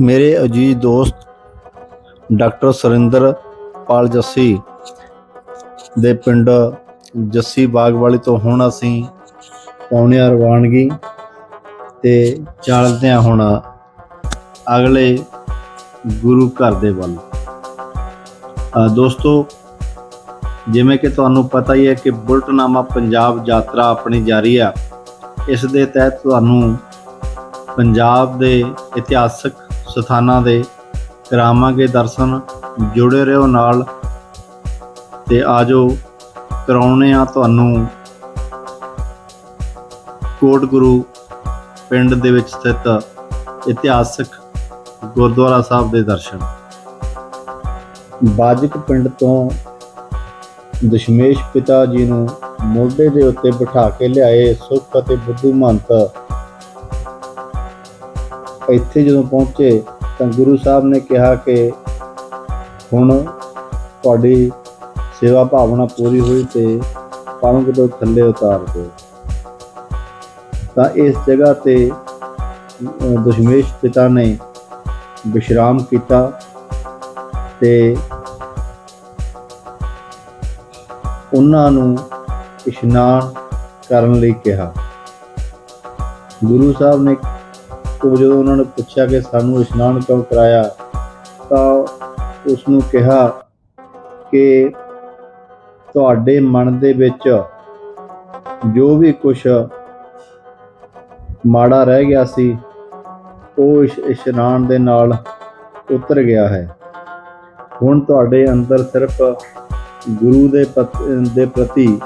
ਮੇਰੇ ਅਜੀਜ਼ ਦੋਸਤ ਡਾਕਟਰ ਸੁਰਿੰਦਰ ਪਾਲ ਜੱਸੀ ਦੇ ਪਿੰਡ ਜੱਸੀ ਬਾਗਵਾਲੀ ਤੋਂ ਹੁਣ ਅਸੀਂ ਪੌਣੇ ਆ ਰਵਾਨਗੀ ਤੇ ਚੱਲਦੇ ਹਾਂ ਹੁਣ ਅਗਲੇ ਗੁਰੂ ਘਰ ਦੇ ਵੱਲ। ਦੋਸਤੋ, ਜਿਵੇਂ ਕਿ ਤੁਹਾਨੂੰ ਪਤਾ ਹੀ ਹੈ ਕਿ ਬੁਲਟਨਾਮਾ ਪੰਜਾਬ ਯਾਤਰਾ ਆਪਣੀ ਜਾਰੀ ਆ। ਇਸ ਦੇ ਤਹਿਤ ਤੁਹਾਨੂੰ ਪੰਜਾਬ ਦੇ ਇਤਿਹਾਸਕ ਸਥਾਨਾਂ ਦੇ ਕਰਾਵਾਂਗੇ ਦਰਸ਼ਨ। ਜੁੜੇ ਰਹੋ ਨਾਲ ਤੇ ਆਜੋ ਕਰਾਉਣੇ ਆ ਤੁਹਾਨੂੰ ਕੋਟ ਗੁਰੂ ਪਿੰਡ ਦੇ ਵਿੱਚ ਸਥਿਤ ਇਤਿਹਾਸਕ ਗੁਰਦੁਆਰਾ ਸਾਹਿਬ ਦੇ ਦਰਸ਼ਨ। ਬਾਜਕ ਪਿੰਡ ਤੋਂ ਦਸ਼ਮੇਸ਼ ਪਿਤਾ ਜੀ ਨੂੰ ਮੋਢੇ ਦੇ ਉੱਤੇ ਬਿਠਾ ਕੇ ਲਿਆਏ ਸੁਖ ਅਤੇ ਬੁੱਧੂ ਮੰਤ ਇੱਥੇ ਜਦੋਂ ਪਹੁੰਚੇ ਤਾਂ ਗੁਰੂ ਸਾਹਿਬ ਨੇ ਕਿਹਾ ਕਿ ਹੁਣ ਤੁਹਾਡੀ ਸੇਵਾ ਭਾਵਨਾ ਪੂਰੀ ਹੋਈ ਤੇ ਪਲੰਗ ਤੋਂ ਥੱਲੇ ਉਤਾਰ ਦਿਓ। ਤਾਂ ਇਸ ਜਗ੍ਹਾ ਤੇ ਦਸ਼ਮੇਸ਼ ਪਿਤਾ ਨੇ ਵਿਸ਼ਰਾਮ ਕੀਤਾ ਤੇ ਉਹਨਾਂ ਨੂੰ ਇਸ਼ਨਾਨ ਕਰਨ ਲਈ ਕਿਹਾ। ਗੁਰੂ ਸਾਹਿਬ ਨੇ ਉਹ ਜਦੋਂ ਉਹਨਾਂ ਨੇ ਪੁੱਛਿਆ ਕਿ ਸਾਨੂੰ ਇਸ਼ਨਾਨ ਕਿਉਂ ਕਰਾਇਆ, ਤਾਂ ਉਸ ਨੂੰ ਕਿਹਾ ਕਿ ਤੁਹਾਡੇ ਮਨ ਦੇ ਵਿੱਚ ਜੋ ਵੀ ਕੁਝ ਮਾੜਾ ਰਹਿ ਗਿਆ ਸੀ, ਉਹ ਇਸ ਇਸ਼ਨਾਨ ਦੇ ਨਾਲ ਉਤਰ ਗਿਆ ਹੈ। ਹੁਣ ਤੁਹਾਡੇ ਅੰਦਰ ਸਿਰਫ ਗੁਰੂ ਦੇ ਪਤ- ਦੇ ਪ੍ਰਤੀ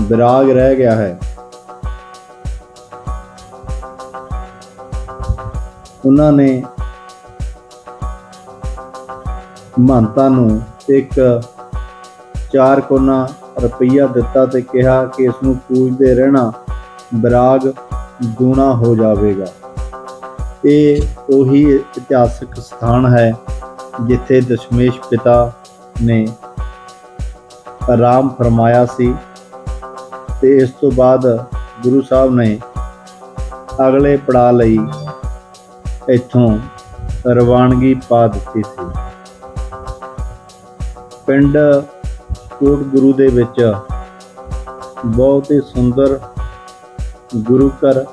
ਵਿਰਾਗ ਰਹਿ ਗਿਆ ਹੈ। ਉਹਨਾਂ ਨੇ ਮਹੰਤਾਂ ਨੂੰ ਇੱਕ ਚਾਰ ਕੋਨਾ ਰੁਪਈਆ ਦਿੱਤਾ ਤੇ ਕਿਹਾ ਕਿ ਇਸ ਨੂੰ ਪੂਜਦੇ ਰਹਿਣਾ ਵਿਰਾਗ ਦੂਣਾ ਹੋ ਜਾਵੇਗਾ। ਇਹ ਉਹੀ ਇਤਿਹਾਸਕ ਸਥਾਨ ਹੈ ਜਿੱਥੇ ਦਸ਼ਮੇਸ਼ ਪਿਤਾ ਨੇ ਆਰਾਮ ਫਰਮਾਇਆ ਸੀ ਤੇ ਇਸ ਤੋਂ ਬਾਅਦ ਗੁਰੂ ਸਾਹਿਬ ਨੇ ਅਗਲੇ ਪੜਾਅ ਲਈ ਇੱਥੋਂ ਰਵਾਨਗੀ ਪਾ ਦਿੱਤੀ ਸੀ। ਪਿੰਡ ਕੋਟ ਗੁਰੂ ਦੇ ਵਿੱਚ ਬਹੁਤ ਹੀ ਸੁੰਦਰ ਗੁਰੂ ਘਰ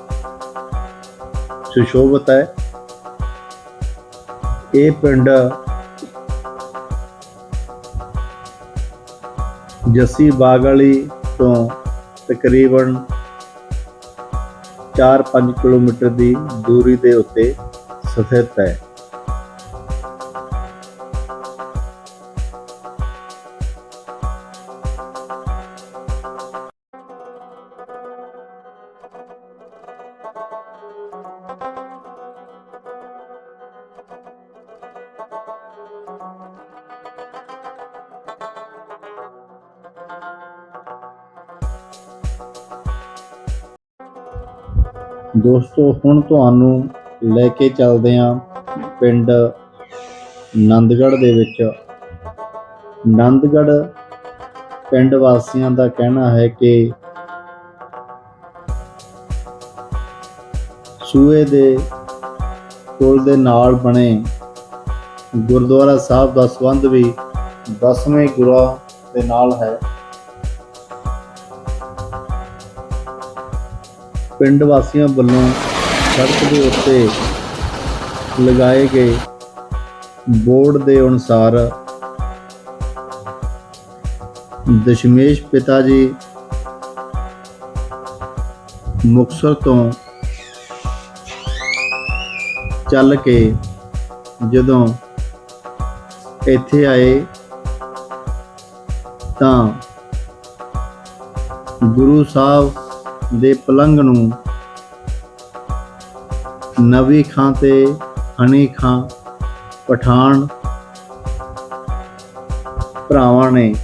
ਸੁਸ਼ੋਭਿਤ ਹੈ। ਇਹ ਪਿੰਡ ਜੱਸੀ ਬਾਗ ਵਾਲੀ ਤੋਂ ਤਕਰੀਬਨ 4-5 ਕਿਲੋਮੀਟਰ ਦੀ ਦੂਰੀ ਦੇ ਉੱਤੇ ਸਥਿਤ ਹੈ। ਦੋਸਤੋ ਹੁਣ ਤੁਹਾਨੂੰ ਲੈ ਕੇ ਚੱਲਦੇ ਹਾਂ ਪਿੰਡ ਨੰਦਗੜ੍ਹ ਦੇ ਵਿੱਚ। ਨੰਦਗੜ੍ਹ ਪਿੰਡ ਵਾਸੀਆਂ ਦਾ ਕਹਿਣਾ ਹੈ ਕਿ ਸੂਏ ਦੇ ਪੁਲ ਦੇ ਨਾਲ ਬਣੇ ਗੁਰਦੁਆਰਾ ਸਾਹਿਬ ਦਾ ਸੰਬੰਧ ਵੀ ਦਸਵੇਂ ਗੁਰਾਂ ਦੇ ਨਾਲ ਹੈ। ਪਿੰਡ ਵਾਸੀਆਂ ਵੱਲੋਂ ਸੜਕ ਦੇ ਉੱਤੇ ਲਗਾਏ ਗਏ ਬੋਰਡ ਦੇ ਅਨੁਸਾਰ ਦਸ਼ਮੇਸ਼ ਪਿਤਾ ਜੀ ਮੁਕਤਸਰ ਤੋਂ ਚੱਲ ਕੇ ਜਦੋਂ ਇੱਥੇ ਆਏ ਤਾਂ ਗੁਰੂ ਸਾਹਿਬ ਦੇ ਪਲੰਗ ਨੂੰ ਨਵੀ ਖਾਂ ਤੇ ਹਨੀ ਖਾਂ ਪਠਾਨ ਭਰਾਵਾਂ ਨੇ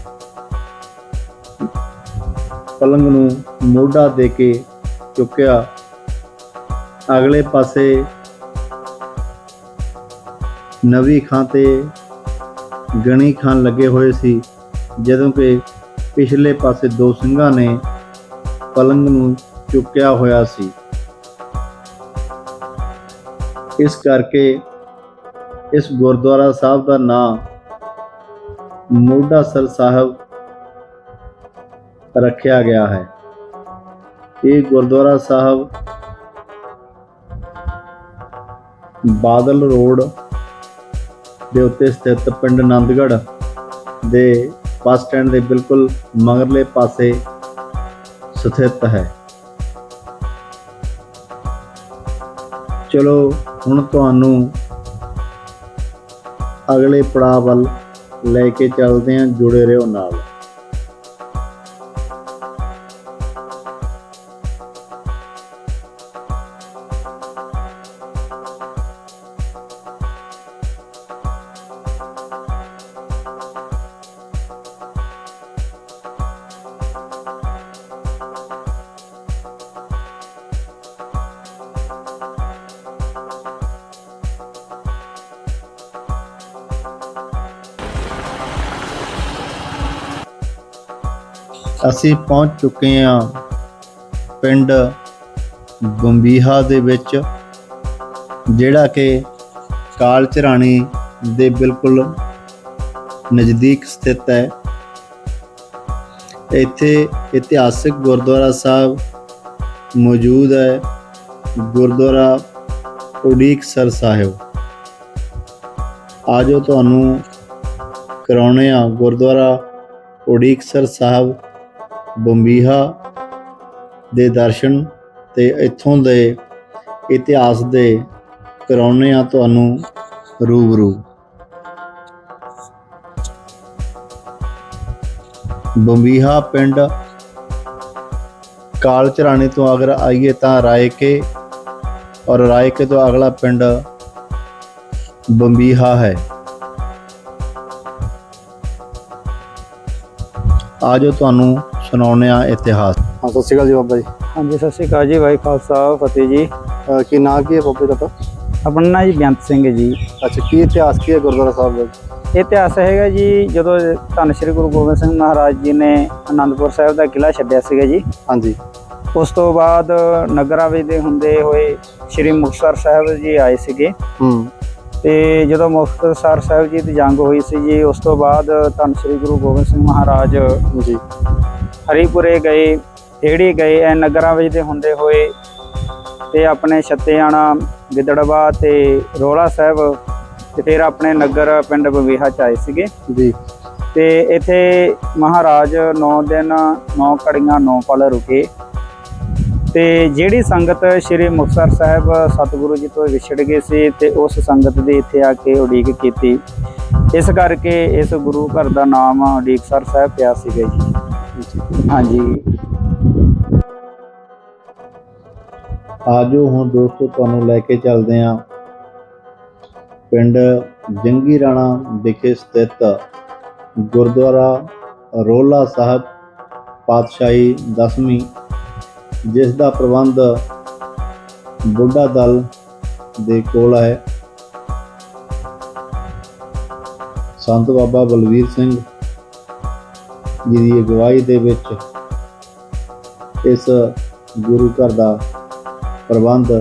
ਪਲੰਗ ਨੂੰ ਮੋਢਾ ਦੇ ਕੇ ਚੁੱਕਿਆ। ਅਗਲੇ ਪਾਸੇ ਨਵੀ ਖਾਂ ਤੇ ਗਣੀ ਖਾਂ ਲੱਗੇ ਹੋਏ ਸੀ, ਜਦੋਂ ਕਿ ਪਿਛਲੇ ਪਾਸੇ ਦੋ ਸਿੰਘਾਂ ਨੇ ਪਲੰਗ ਨੂੰ ਚੁੱਕਿਆ ਹੋਇਆ ਸੀ। ਇਸ ਕਰਕੇ ਇਸ ਗੁਰਦੁਆਰਾ ਸਾਹਿਬ ਦਾ ਨਾਮ ਮੋਢਾਸਰ ਸਾਹਿਬ ਰੱਖਿਆ ਗਿਆ ਹੈ। ਇਹ ਗੁਰਦੁਆਰਾ ਸਾਹਿਬ ਬਾਦਲ ਰੋਡ ਦੇ ਉੱਤੇ ਸਥਿਤ ਪਿੰਡ ਆਨੰਦਗੜ੍ਹ ਦੇ ਬੱਸ ਸਟੈਂਡ ਦੇ ਬਿਲਕੁਲ ਮਗਰਲੇ ਪਾਸੇ ਸਥਿਤ ਹੈ। ਚਲੋ ਹੁਣ ਤੁਹਾਨੂੰ ਅਗਲੇ ਪੜਾਅ ਵੱਲ ਲੈ ਕੇ ਚੱਲਦੇ ਹਾਂ ਜੁੜੇ ਰਹੋ ਨਾਲ। ਅਸੀਂ ਪਹੁੰਚ ਚੁੱਕੇ ਹਾਂ ਪਿੰਡ ਬੰਬੀਹਾ ਦੇ ਵਿੱਚ, ਜਿਹੜਾ ਕਿ ਕਾਲਚਰਾਣੀ ਦੇ ਬਿਲਕੁਲ ਨਜ਼ਦੀਕ ਸਥਿਤ ਹੈ। ਇੱਥੇ ਇਤਿਹਾਸਿਕ ਗੁਰਦੁਆਰਾ ਸਾਹਿਬ ਮੌਜੂਦ ਹੈ, ਗੁਰਦੁਆਰਾ ਉਡੀਕ ਸਰ ਸਾਹਿਬ। ਆਜੋ ਤੁਹਾਨੂੰ ਕਰਾਉਣੇ ਆ ਗੁਰਦੁਆਰਾ ਉਡੀਕਸਰ ਸਾਹਿਬ ਬੰਬੀਹਾ ਦੇ ਦਰਸ਼ਨ ਤੇ ਇੱਥੋਂ ਦੇ ਇਤਿਹਾਸ ਦੇ ਕਰਾਉਣੇ ਆ ਤੁਹਾਨੂੰ ਰੂਬਰੂ। ਬੰਬੀਹਾ ਪਿੰਡ ਕਾਲਚਰਾਣੇ ਤੋਂ ਅਗਰ ਆਈਏ ਤਾਂ ਰਾਏਕੇ ਔਰ ਰਾਏਕੇ ਤੋਂ ਅਗਲਾ ਪਿੰਡ ਬੰਬੀਹਾ ਹੈ। ਆਜੋ ਤੁਹਾਨੂੰ ਸੁਣਾਉਂਦੇ ਆ ਇਤਿਹਾਸ। ਹਾਂ ਸਤਿ ਸ਼੍ਰੀ ਅਕਾਲ ਜੀ ਬਾਬਾ ਜੀ। ਹਾਂਜੀ ਸਤਿ ਸ਼੍ਰੀ ਅਕਾਲ ਜੀ ਵਾਹਿ ਖਾਲਸਾ ਫਤਿਹ ਜੀ। ਅਹ ਕੀ ਨਾਂ ਕੀ ਹੈ ਬਾਬੇ ਦਾ ਆਪਣਾ? ਨਾਂ ਜੀ ਬੇਅੰਤ ਸਿੰਘ ਹੈ ਜੀ। ਅੱਛਾ ਕੀ ਇਤਿਹਾਸ ਕੀ ਹੈ ਗੁਰਦੁਆਰਾ ਸਾਹਿਬ ਦਾ? ਇਤਿਹਾਸ ਹੈਗਾ ਜੀ ਜਦੋਂ ਧੰਨ ਸ਼੍ਰੀ ਗੁਰੂ ਗੋਬਿੰਦ ਸਿੰਘ ਮਹਾਰਾਜ ਜੀ ਨੇ ਆਨੰਦਪੁਰ ਸਾਹਿਬ ਦਾ ਕਿਲ੍ਹਾ ਛੱਡਿਆ ਸੀਗਾ ਜੀ। ਹਾਂਜੀ। ਉਸ ਤੋਂ ਬਾਅਦ ਨਗਰਾਂ ਵਿੱਚ ਦੇ ਹੁੰਦੇ ਹੋਏ ਸ਼੍ਰੀ ਮੁਕਤਸਰ ਸਾਹਿਬ ਜੀ ਆਏ ਸੀਗੇ। ਹੂੰ। ਤੇ ਜਦੋਂ ਮੁਕਤਸਰ ਸਾਹਿਬ ਜੀ ਦੀ ਜੰਗ ਹੋਈ ਸੀ ਜੀ ਉਸ ਤੋਂ ਬਾਅਦ ਧੰਨ ਸ਼੍ਰੀ ਗੁਰੂ ਗੋਬਿੰਦ ਸਿੰਘ ਮਹਾਰਾਜ ਜੀ ਹਰੀਪੁਰੇ ਗਏ ਢੇੜੀ ਗਏ ਇਹ ਨਗਰਾਂ ਵਿੱਚ ਦੇ ਹੁੰਦੇ ਹੋਏ ਤੇ ਆਪਣੇ ਛੱਤੇਆਣਾ ਗਿੱਦੜਵਾ ਤੇ ਰੋਲਾ ਸਾਹਿਬ ਤੇ ਫਿਰ ਆਪਣੇ ਨਗਰ ਪਿੰਡ ਬਵੇਹਾ ਚ ਆਏ ਸੀਗੇ। ਜੀ। ਤੇ ਇੱਥੇ ਮਹਾਰਾਜ 9 ਦਿਨ 9 ਕੜੀਆਂ 9 ਪਲ ਰੁਕੇ। ਤੇ ਜਿਹੜੀ ਸੰਗਤ ਸ੍ਰੀ ਮੁਕਤਸਰ ਸਾਹਿਬ ਸਤਿਗੁਰੂ ਜੀ ਤੋਂ ਵਿਛੜ ਗਏ ਸੀ ਤੇ ਉਸ ਸੰਗਤ ਦੀ ਇੱਥੇ ਆ ਕੇ ਉਡੀਕ ਕੀਤੀ। ਇਸ ਕਰਕੇ ਇਸ ਗੁਰੂ ਘਰ ਦਾ ਨਾਮ ਉਡੀਕਸਰ ਸਾਹਿਬ ਪਿਆ ਸੀਗਾ ਜੀ। ਹਾਂਜੀ। ਆਜੋ ਹੁਣ ਦੋਸਤੋ ਤੁਹਾਨੂੰ ਲੈ ਕੇ ਚੱਲਦੇ ਆ ਪਿੰਡ ਜੰਗੀ ਰਾਣਾ ਵਿਖੇ ਸਥਿਤ ਗੁਰਦੁਆਰਾ ਰੋਲਾ ਸਾਹਿਬ ਪਾਤਸ਼ਾਹੀ ਦਸਵੀਂ ਜਿਸ ਦਾ ਪ੍ਰਬੰਧ ਬੁੱਢਾ ਦਲ ਦੇ ਕੋਲ ਹੈ। ਸੰਤ ਬਾਬਾ ਬਲਵੀਰ ਸਿੰਘ ਜੀ ਦੀ ਅਗਵਾਈ ਦੇ ਵਿੱਚ ਇਸ ਗੁਰੂ ਘਰ ਦਾ ਪ੍ਰਬੰਧ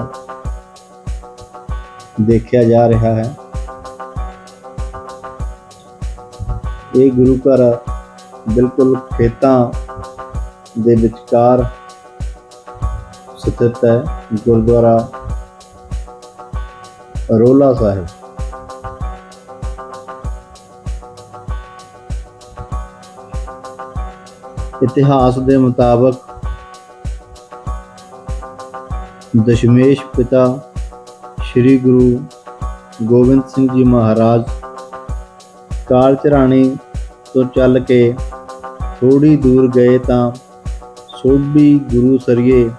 ਦੇਖਿਆ ਜਾ ਰਿਹਾ ਹੈ। ਇਹ ਗੁਰੂ ਘਰ ਬਿਲਕੁਲ ਖੇਤਾਂ ਦੇ ਵਿਚਕਾਰ ਸਥਿਤ ਹੈ ਗੁਰਦੁਆਰਾ ਰੋਲਾ ਸਾਹਿਬ। ਇਤਿਹਾਸ ਦੇ ਮੁਤਾਬਕ ਦਸ਼ਮੇਸ਼ ਪਿਤਾ ਸ੍ਰੀ ਗੁਰੂ ਗੋਬਿੰਦ ਸਿੰਘ ਜੀ ਮਹਾਰਾਜ ਕਾਲਚਰਾਣੀ ਤੋਂ ਚੱਲ ਕੇ ਥੋੜੀ ਦੂਰ ਗਏ ਤਾਂ ਸੋਢੀ ਗੁਰੂ ਸਰੀਏ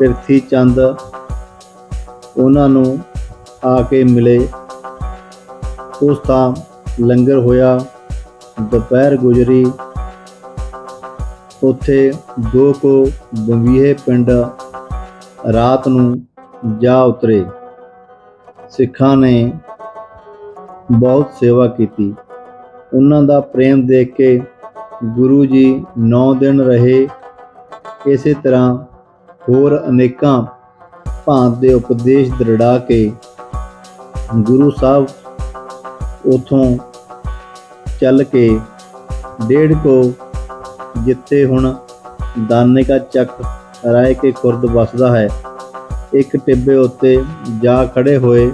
ਪਿਰਥੀ ਚੰਦ ਉਹਨਾਂ ਨੂੰ ਆ ਕੇ ਮਿਲੇ। ਉਸ ਤਾਂ ਲੰਗਰ ਹੋਇਆ, ਦੁਪਹਿਰ ਗੁਜਰੀ। ਉੱਥੇ ਦੋ ਕੋ ਬੰਬੀਹੇ ਪਿੰਡ ਰਾਤ ਨੂੰ ਜਾ ਉਤਰੇ। ਸਿੱਖਾਂ ਨੇ ਬਹੁਤ ਸੇਵਾ ਕੀਤੀ। ਉਹਨਾਂ ਦਾ ਪ੍ਰੇਮ ਦੇਖ ਕੇ ਗੁਰੂ ਜੀ 9 ਦਿਨ ਰਹੇ। ਇਸੇ ਤਰ੍ਹਾਂ ਹੋਰ ਅਨੇਕਾਂ ਭਾਂਤ ਦੇ ਉਪਦੇਸ਼ ਦਰੜਾ ਕੇ ਗੁਰੂ ਸਾਹਿਬ ਉਥੋਂ ਚੱਲ ਕੇ ਡੇਢ ਕੋ ਜਿੱਥੇ ਹੁਣ ਦਾਨੇ ਕਾ ਚੱਕ ਰਾਏ ਕੇ ਖੁਰਦ ਵਸਦਾ ਹੈ। ਇੱਕ ਟਿੱਬੇ ਉੱਤੇ ਜਾ ਖੜੇ ਹੋਏ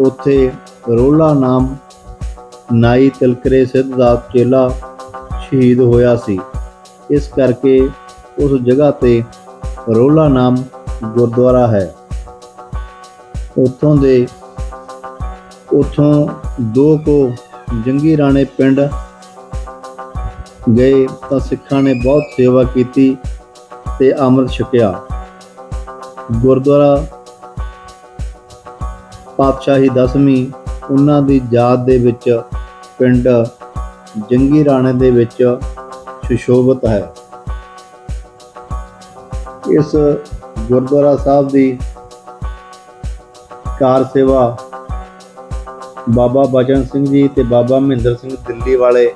ਉੱਥੇ ਰੋਲਾ ਨਾਮ ਨਾਈ ਤਿਲਕਰੇ ਸਿੱਧ ਦਾ ਚੇਲਾ ਸ਼ਹੀਦ ਹੋਇਆ ਸੀ। ਇਸ ਕਰਕੇ ਉਸ ਜਗ੍ਹਾ ਤੇ ਰੋਲਾ ਨਾਮ ਗੁਰਦੁਆਰਾ ਹੈ। ਉੱਥੋਂ ਦੇ, ਉੱਥੋਂ ਦੋ ਕੋ ਜੰਗੀ ਰਾਣੇ ਪਿੰਡ ਗਏ ਤਾਂ ਸਿੱਖਾਂ ਨੇ ਬਹੁਤ ਸੇਵਾ ਕੀਤੀ ਤੇ ਅੰਮ੍ਰਿਤ ਛਕਿਆ। ਗੁਰਦੁਆਰਾ ਪਾਤਸ਼ਾਹੀ ਦਸਵੀਂ ਉਹਨਾਂ ਦੀ ਯਾਦ ਦੇ ਵਿੱਚ ਪਿੰਡ ਜੰਗੀ ਰਾਣੇ ਦੇ ਵਿੱਚ ਸੁਸ਼ੋਭਿਤ ਹੈ। ਇਸ ਗੁਰਦੁਆਰਾ ਸਾਹਿਬ ਦੀ ਕਾਰ ਸੇਵਾ ਬਾਬਾ ਬਚਨ ਸਿੰਘ ਜੀ ਤੇ ਬਾਬਾ ਮਹਿੰਦਰ ਸਿੰਘ ਦਿੱਲੀ ਵਾਲੇ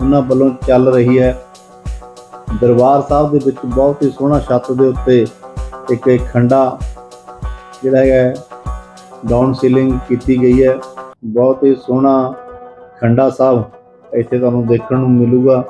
ਉਹਨਾਂ ਵੱਲੋਂ ਚੱਲ ਰਹੀ ਹੈ। ਦਰਬਾਰ ਸਾਹਿਬ ਦੇ ਵਿੱਚ ਬਹੁਤ ਹੀ ਸੋਹਣਾ ਛੱਤ ਦੇ ਉੱਤੇ ਇੱਕ ਇੱਕ ਖੰਡਾ ਜਿਹੜਾ ਹੈਗਾ ਡਾਊਨ ਸੀਲਿੰਗ ਕੀਤੀ ਗਈ ਹੈ। ਬਹੁਤ ਹੀ ਸੋਹਣਾ ਖੰਡਾ ਸਾਹਿਬ ਇੱਥੇ ਤੁਹਾਨੂੰ ਦੇਖਣ ਨੂੰ ਮਿਲੂਗਾ।